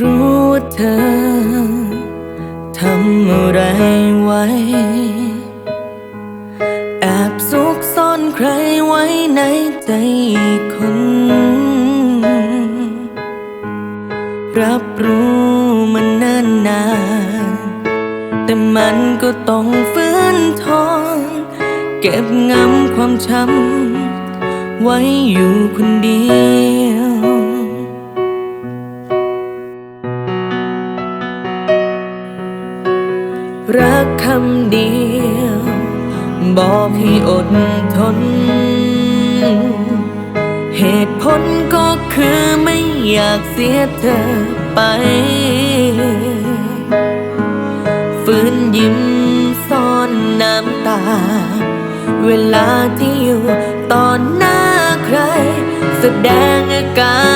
รู้ว่าเธอทำอะไรไว้ แอบซุกซ่อนใครไว้ในใจคน รับรู้มันเนิ่นนาน แต่มันก็ต้องฟื้นทนเก็บงำความช้ำไว้อยู่คนเดียว คำเดียว บอกให้อดทน เหตุผลก็คือไม่อยากเสียเธอไป ฝืนยิ้มซ่อนน้ำตา เวลาที่อยู่ต่อหน้าใคร แสดงอาการ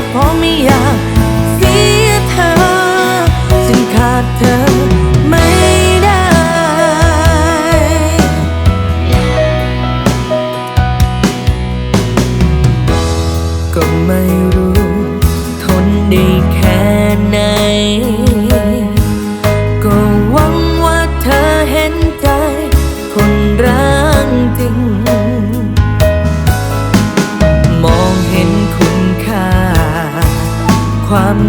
upon me. I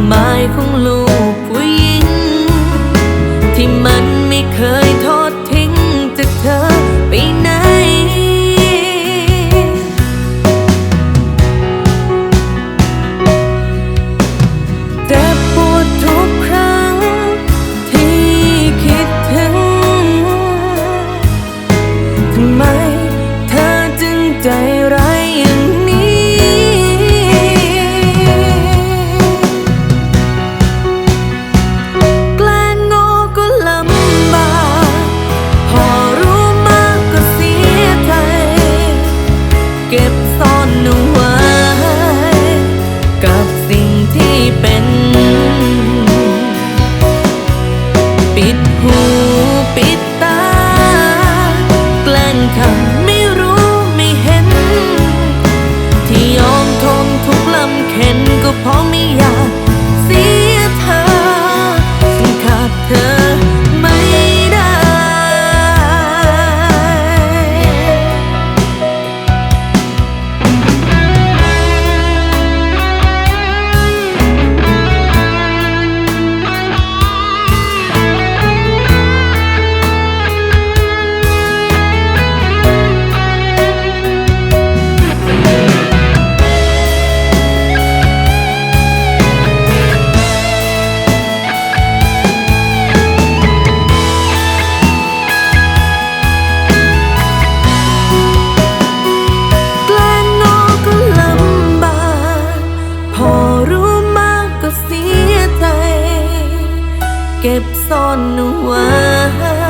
mãi không lùi. ปิดหู เก็บซ่อนไว้